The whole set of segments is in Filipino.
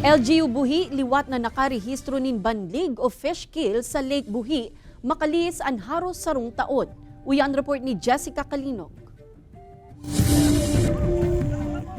LGU Buhi, liwat na nakarehistro nin banlig o fish kill sa Lake Buhi, makalis ang haros sarong taon. Uyan report ni Jessica Kalinog.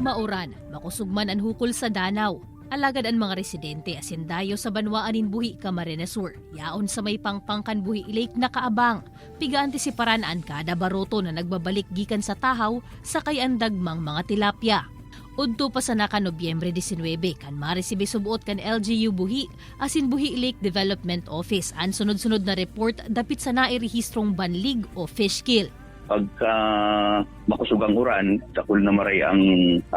Mauran, makusugman ang hukol sa danaw. Alagad ang mga residente asindayo sa banwaanin buhi Camarines Sur. Yaon sa may pangpangkan buhi lake na kaabang. Piga antisiparan ang kada baroto na nagbabalik gikan sa tahaw sa kay dagmang mga tilapia. Udto pa sa naka Nobyembre 19 kan maresibe subuot kan LGU Buhi asin Buhi Lake Development Office ang sunod-sunod na report dapit sa nairehistrong banlig o fish kill. pagka makusugang uran, sakul na maray ang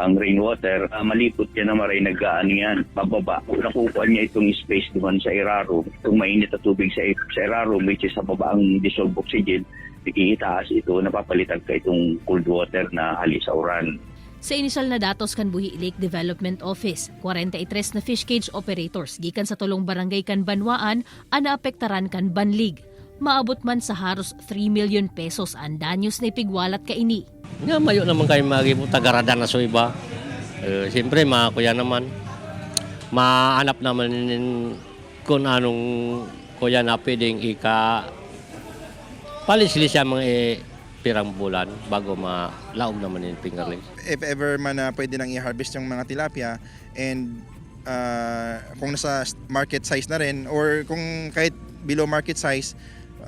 ang rainwater, ah, malipot yan na maray nag-ano yan, pababa. Nakukuha niya itong space naman sa eraro, itong mainit na tubig sa, sa eraro, which is sa baba ang dissolved oxygen, ikitaas ito, napapalitan ka itong cold water na hali sa uran. Sa inisyal na datos kan Buhi Lake Development Office, 43 na fish cage operators gikan sa tulong barangay kan Banwaan ang naapektaran kan Banlig. Maabot man sa haros 3 million pesos ang danyos na ipigwalat kaini. Nga mayo naman kayo magi mo tagarada na so iba. Eh, Siyempre, mga kuya naman, maanap naman kung anong kuya na pwedeng ika palisili siya mga eh, pirang bulan bago malaog naman yung fingerlings. if ever man na pwede nang i-harvest yung mga tilapia and uh, kung nasa market size na rin or kung kahit below market size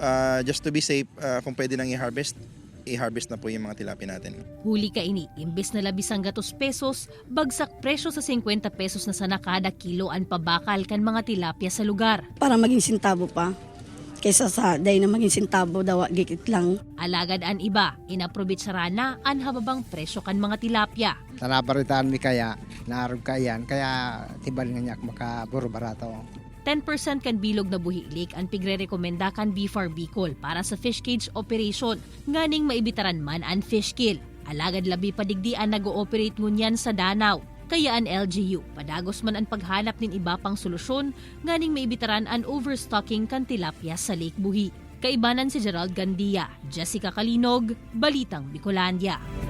uh, just to be safe uh, kung pwede nang i-harvest i-harvest na po yung mga tilapia natin. Huli kaini, imbes na labisang gatos pesos, bagsak presyo sa 50 pesos na sana kada kilo ang pabakal kan mga tilapia sa lugar. para maging sintabo pa. Kaysa sa day na maging sintabo daw gikit lang. Alagad an iba, inaprobit sa rana ang hababang presyo kan mga tilapia. Tanabaritaan mi kaya, naarog ka yan, kaya tibal nga niya makaburo barato. 10% kan bilog na buhi lake ang pigre-rekomenda kan BFAR Bicol para sa fish cage operation. Nganing maibitaran man ang fish kill. Alagad labi padigdian nag-ooperate ngunyan sa Danau. Kaya ang LGU, padagos man ang paghanap nin iba pang solusyon, nganing maibitaran ang overstocking kan tilapia sa Lake Buhi. Kaibanan si Gerald Gandia, Jessica Kalinog, Balitang Bicolandia.